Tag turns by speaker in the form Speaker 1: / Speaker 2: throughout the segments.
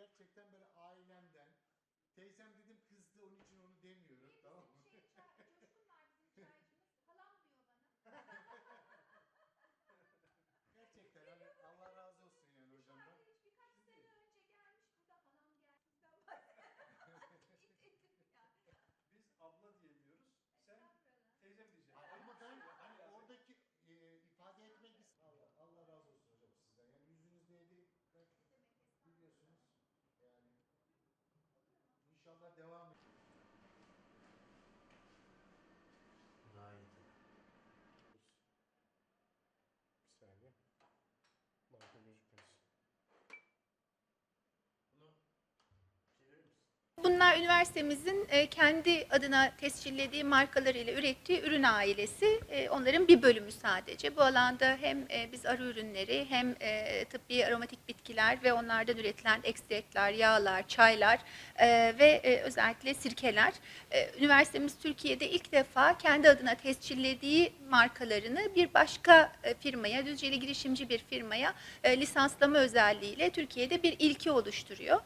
Speaker 1: gerçekten böyle ailemden.
Speaker 2: Bunlar üniversitemizin e, kendi adına tescillediği markalarıyla ürettiği ürün ailesi. E, Onların bir bölümü sadece. Bu alanda hem e, biz arı ürünleri hem tıbbi aromatik bitkiler ve onlardan üretilen ekstraklar, yağlar, çaylar ve özellikle sirkeler. Üniversitemiz Türkiye'de ilk defa kendi adına tescillediği markalarını bir başka firmaya, Düzceli girişimci bir firmaya lisanslama özelliğiyle Türkiye'de bir ilki oluşturuyor.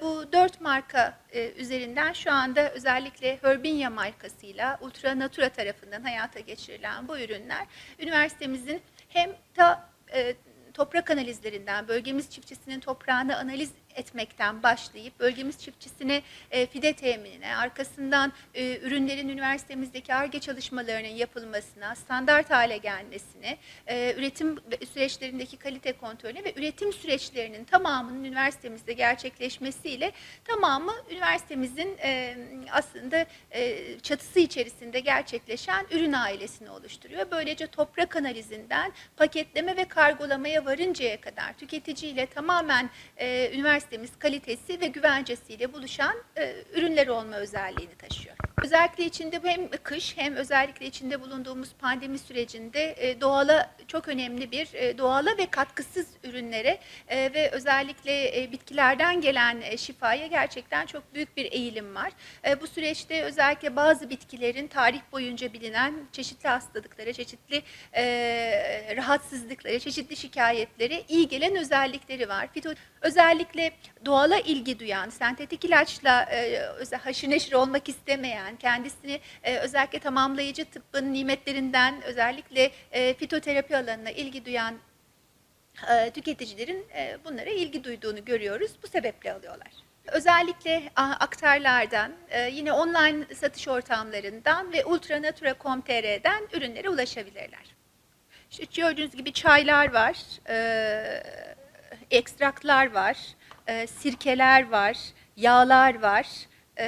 Speaker 2: Bu dört marka e, üzerinden şu anda özellikle Herbinia markasıyla Ultra Natura tarafından hayata geçirilen bu ürünler üniversitemizin hem ta e, toprak analizlerinden, bölgemiz çiftçisinin toprağını analiz etmekten başlayıp bölgemiz çiftçisine e, fide teminine, arkasından e, ürünlerin üniversitemizdeki ARGE çalışmalarının yapılmasına, standart hale gelmesine, e, üretim süreçlerindeki kalite kontrolüne ve üretim süreçlerinin tamamının üniversitemizde gerçekleşmesiyle tamamı üniversitemizin e, aslında e, çatısı içerisinde gerçekleşen ürün ailesini oluşturuyor. Böylece toprak analizinden paketleme ve kargolamaya varıncaya kadar tüketiciyle tamamen e, üniversitemiz kalitesi ve güvencesiyle buluşan e, ürünler olma özelliğini taşıyor. Özellikle içinde hem kış hem özellikle içinde bulunduğumuz pandemi sürecinde e, doğala çok önemli bir e, doğala ve katkısız ürünlere e, ve özellikle bitkilerden gelen şifaya gerçekten çok büyük bir eğilim var. Bu süreçte özellikle bazı bitkilerin tarih boyunca bilinen çeşitli hastalıklara, çeşitli rahatsızlıklara, çeşitli şikayetlere iyi gelen özellikleri var. Özellikle doğala ilgi duyan, sentetik ilaçla haşır neşir olmak istemeyen, kendisini e, özellikle tamamlayıcı tıbbın nimetlerinden özellikle e, fitoterapi alanına ilgi duyan e, tüketicilerin e, bunlara ilgi duyduğunu görüyoruz. Bu sebeple alıyorlar. Özellikle aktarlardan, e, yine online satış ortamlarından ve ultranatura.com.tr'den ürünlere ulaşabilirler. İşte gördüğünüz gibi çaylar var, e, ekstraklar var, e, sirkeler var, yağlar var e,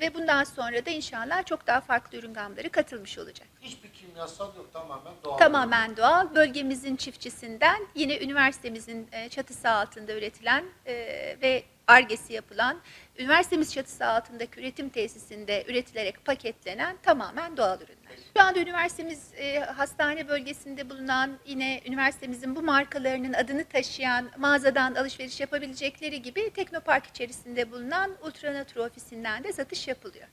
Speaker 2: ve bundan sonra da inşallah çok daha farklı ürün gamları katılmış olacak.
Speaker 3: Hiçbir kimyasal yok tamamen doğal.
Speaker 2: Tamamen doğal. Bölgemizin çiftçisinden yine üniversitemizin çatısı altında üretilen e, ve argesi yapılan, üniversitemiz çatısı altındaki üretim tesisinde üretilerek paketlenen tamamen doğal ürünler. Şu anda üniversitemiz e, hastane bölgesinde bulunan yine üniversitemizin bu markalarının adını taşıyan mağazadan alışveriş yapabilecekleri gibi Teknopark içerisinde bulunan Ultranatur ofisinden de satış yapılıyor.